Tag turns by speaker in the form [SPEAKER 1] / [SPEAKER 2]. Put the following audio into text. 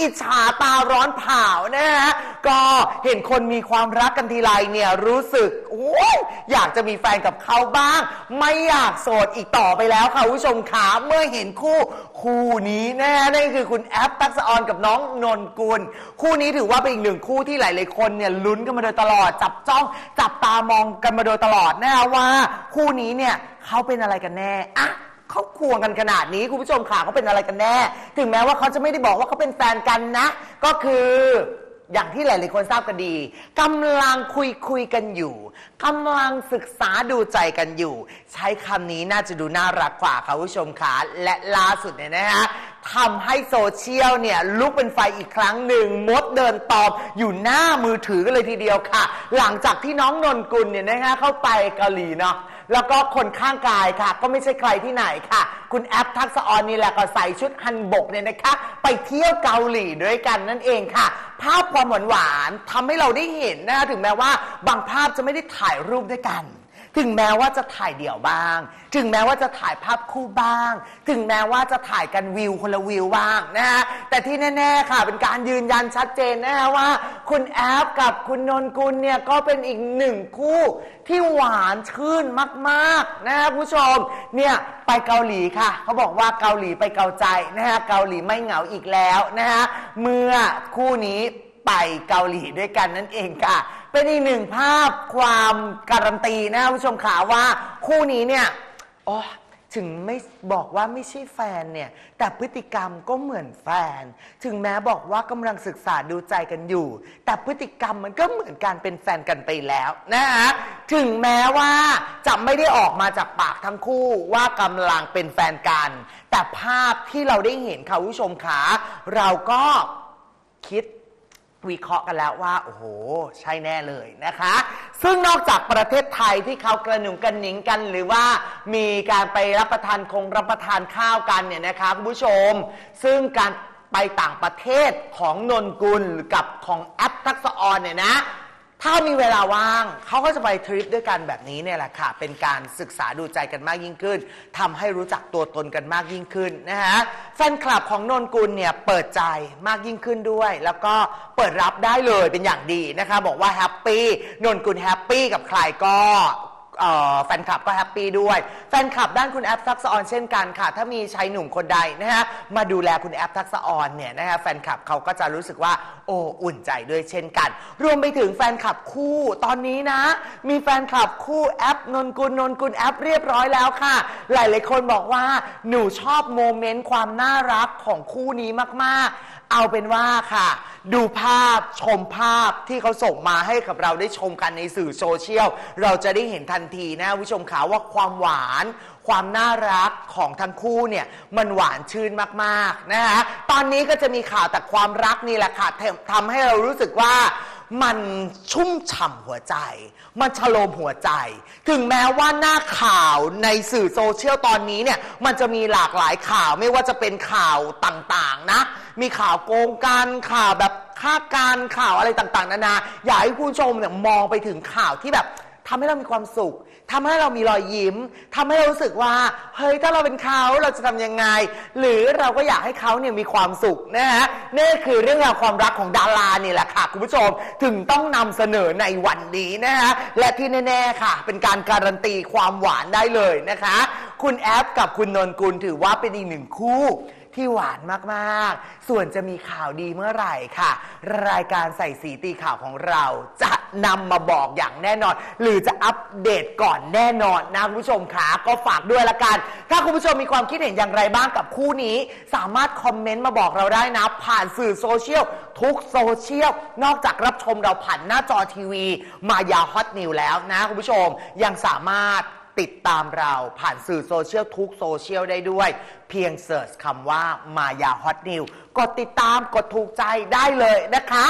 [SPEAKER 1] อิจฉาตาร้อนเผานะฮะก็เห็นคนมีความรักกันทีไรเนี่ยรู้สึกโอ้ยอยากจะมีแฟนกับเขาบ้าง ไม่อยากโสดอีกต่อไปแล้วค่ะผู้ชมขาเมื่อเห็นคู่คู่นี้นะฮะนั่นคือคุณแอปทักษออนกับน้องนนกุล คู่นี้ถือว่าเป็นอีกหนึ่งคู่ที่หลาย ๆ คนเนี่ยลุ้นกันมาโดยตลอด จับจ้อง จับตามองกันมาโดยตลอดนะฮะว่า คู่นี้เนี่ยเขาเป็นอะไรกันแน่อะ เขาควงกันขนาดนี้คุณผู้ชมขาเขาเป็นอะไรกันแน่ ถึงแม้ว่าเขาจะไม่ได้บอกว่าเขาเป็นแฟนกันนะ ก็คืออย่างที่หลาย ๆ คนทราบกันดีกำลังคุยคุยกันอยู่กำลังศึกษาดูใจกันอยู่ ใช้คำนี้น่าจะดูน่ารักกว่าค่ะคุณผู้ชมขาและล่าสุดเนี่ยนะฮะทำให้โซเชียลเนี่ยลุกเป็นไฟอีกครั้งหนึ่งมดเดินตอบอยู่หน้ามือถือกันเลยทีเดียวค่ะ หลังจากที่น้องนนกุลเนี่ยนะฮะเข้าไปเกาหลีเนาะ แล้วก็คนข้างกายค่ะ ก็ไม่ใช่ใครที่ไหนค่ะ คุณแอปทักษะออนนี่แหละก็ใส่ชุดฮันบกเนี่ยนะคะ ไปเที่ยวเกาหลีด้วยกันนั่นเองค่ะ ภาพความหวานหวานๆทำให้เราได้เห็นนะคะถึงแม้ว่าบางภาพจะไม่ได้ถ่ายรูปด้วยกัน ถึงแม้ว่าจะถ่ายเดี่ยวบ้าง ถึงแม้ว่าจะถ่ายภาพคู่บ้าง ถึงแม้ว่าจะถ่ายกันวิวคนละวิวบ้างนะฮะแต่ที่แน่ ๆ ค่ะ เป็นการยืนยันชัดเจนนะฮะว่า คุณแอฟกับคุณนนกุลเนี่ยก็เป็นอีกหนึ่งคู่ที่หวานชื่นมากๆนะฮะคุณผู้ชมเนี่ยไปเกาหลีค่ะ เขาบอกว่าเกาหลีไปเกาใจนะฮะเกาหลีไม่เหงาอีกแล้วนะฮะเมื่อคู่นี้ ไปเกาหลีด้วยกันนั่นเองค่ะ เป็นอีกหนึ่งภาพความการันตีนะคุณผู้ชมขาว่าคู่นี้เนี่ยโอ้ถึงไม่บอกว่าไม่ใช่แฟนเนี่ย แต่พฤติกรรมก็เหมือนแฟน ถึงแม้บอกว่ากำลังศึกษาดูใจกันอยู่ แต่พฤติกรรมมันก็เหมือนการเป็นแฟนกันไปแล้วนะฮะถึงแม้ว่าจะไม่ได้ออกมาจากปากทั้งคู่ว่ากำลังเป็นแฟนกัน แต่ภาพที่เราได้เห็นค่ะคุณผู้ชมขาเราก็คิด วิเคราะห์กันแล้วว่า โอ้โห ใช่แน่เลยนะคะ ซึ่งนอกจากประเทศไทยที่เขากระหนุ่งกันหนิงกัน หรือว่ามีการไปรับประทานคงรับประทานข้าวกันเนี่ยนะคะคุณผู้ชม ซึ่งการไปต่างประเทศของนนกุลกับของแอปทักษออนเนี่ยนะ ถ้ามีเวลาว่างเขาก็จะไปทริปด้วยกันแบบนี้เนี่ยแหละค่ะ เป็นการศึกษาดูใจกันมากยิ่งขึ้นทำให้รู้จักตัวตนกันมากยิ่งขึ้นนะฮะแฟนคลับของนนกุลเนี่ยเปิดใจมากยิ่งขึ้นด้วย แล้วก็เปิดรับได้เลยเป็นอย่างดีนะคะ บอกว่าแฮปปี้นนกุลแฮปปี้กับใครก็ เอ่อแฟนคลับก็แฮปปี้ด้วย แฟนคลับด้านคุณแอปทักษะออนเช่นกันค่ะ ถ้ามีชายหนุ่มคนใดนะฮะมาดูแลคุณแอปทักษะออนเนี่ยนะฮะแฟนคลับเขาก็จะรู้สึกว่าโอ้อุ่นใจด้วยเช่นกัน รวมไปถึงแฟนคลับคู่ตอนนี้นะ มีแฟนคลับคู่แอปนนกุลนนกุลแอปเรียบร้อยแล้วค่ะ หลาย ๆ คนบอกว่าหนูชอบโมเมนต์ความน่ารักของคู่นี้มาก ๆเอาเป็นว่าค่ะ ดูภาพชมภาพที่เขาส่งมาให้กับเราได้ชมกันในสื่อโซเชียล เราจะได้เห็นทันทีนะผู้ชมขาว่าความหวาน ความน่ารักของทั้งคู่เนี่ย มันหวานชื่นมากๆนะคะตอนนี้ก็จะมีข่าวแต่ความรักนี่แหละค่ะทำให้เรารู้สึกว่า มันชุ่มฉ่ำหัวใจ มันฉโลมหัวใจ ถึงแม้ว่าหน้าข่าวในสื่อโซเชียลตอนนี้เนี่ย มันจะมีหลากหลายข่าวไม่ว่าจะเป็นข่าวต่างๆนะ มีข่าวโกงการข่าวแบบฆ่าการข่าวอะไรต่างๆ นานา อยากให้ผู้ชมเนี่ยมองไปถึงข่าวที่แบบ ทำให้เรามีความสุขทำให้เรามีรอยยิ้มทำให้เรารู้สึกว่า เฮ้ย ถ้าเราเป็นเขาเราจะทำยังไง หรือเราก็อยากให้เขาเนี่ยมีความสุขนะฮะนี่คือเรื่องราวความรักของดารานี่แหละค่ะ คุณผู้ชมถึงต้องนำเสนอในวันนี้นะฮะและที่แน่ๆค่ะ เป็นการการันตีความหวานได้เลยนะคะ คุณแอฟกับคุณนนกุลถือว่าเป็นอีกหนึ่งคู่ที่หวานมากๆ ส่วนจะมีข่าวดีเมื่อไหร่ค่ะ รายการใส่สีตีข่าวของเราจะ นำมาบอกอย่างแน่นอน หรือจะอัปเดตก่อนแน่นอนนะคุณผู้ชมคะก็ฝากด้วยละกัน ถ้าคุณผู้ชมมีความคิดเห็นอย่างไรบ้างกับคู่นี้ สามารถคอมเมนต์มาบอกเราได้นะ ผ่านสื่อโซเชียลทุกโซเชียลนอกจากรับชมเราผ่านหน้าจอทีวี มายาฮอตนิวแล้วนะคุณผู้ชมยังสามารถติดตามเราผ่านสื่อโซเชียลทุกโซเชียลได้ด้วย เพียงเสิร์ชคำว่ามายาฮอตนิวกดติดตามกดถูกใจได้เลยนะคะ